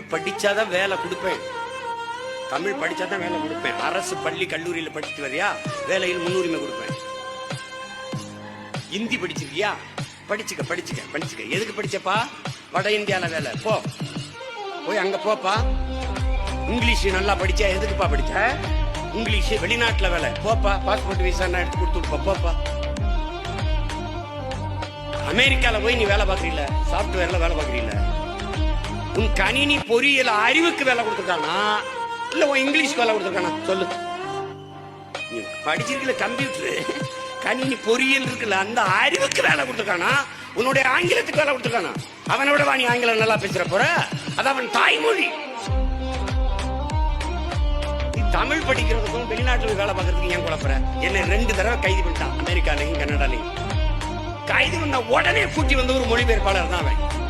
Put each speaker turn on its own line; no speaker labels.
படிச்சாதான் வேலை கொடுப்பேன். தமிழ் படிச்சாதான் வேலை கொடுப்பேன். அரசு பள்ளி கல்லூரியில படிச்சுட்டு வரியா? வேலையில் முன்னுரிமை கொடுப்பேன். இந்தி படிச்சிருக்கியா? படிச்சுக்க படிச்சுக்க படிச்சுக்க. எதுக்கு படிச்சப்பா? வட இந்தியால வேலை. போ. போய் அங்க போப்பா. இங்கிலீஷ் நல்லா படிச்சா எதுக்குப்பா படிச்ச? இங்கிலீஷ் வெளிநாட்டுல வேலை. போப்பா. பாஸ்போர்ட் விசா எடுத்து கொடுத்துருப்பா போப்பா. அமெரிக்கால போய் நீ வேலை பாக்குறீல சாப்ட்வேர்ல வேலை பாக்குறீல உன் கணினி பொறியியல் அறிவுக்கு வேலை கொடுத்துருக்கானா? இல்ல உன் இங்கிலீஷ்க்கு வேலை கொடுத்துருக்கானா? சொல்லு. நீ படிச்சிருக்கல கம்ப்யூட்டர். கணினி பொறியியல் இருக்குல்ல அந்த அறிவுக்கு வேலை கொடுத்துருக்கானா? உன்னுடைய ஆங்கிலத்துக்கு வேலை கொடுத்துருக்கானா? அவனை விட நீ ஆங்கிலம் நல்லா பேசுற போற? அது அவன் தாய்மொழி. நீ தமிழ் படிக்கிறதுக்கும் வெளிநாட்டில் வேலை பார்க்கறதுக்கு ஏன் குழப்பற? என்ன ரெண்டு தடவை கைது பண்ணிட்டான் அமெரிக்காலையும் கனடாலையும். கைது பண்ண உடனே கூட்டி வந்த ஒரு மொழிபெயர்ப்பாளர் தான் அவன்.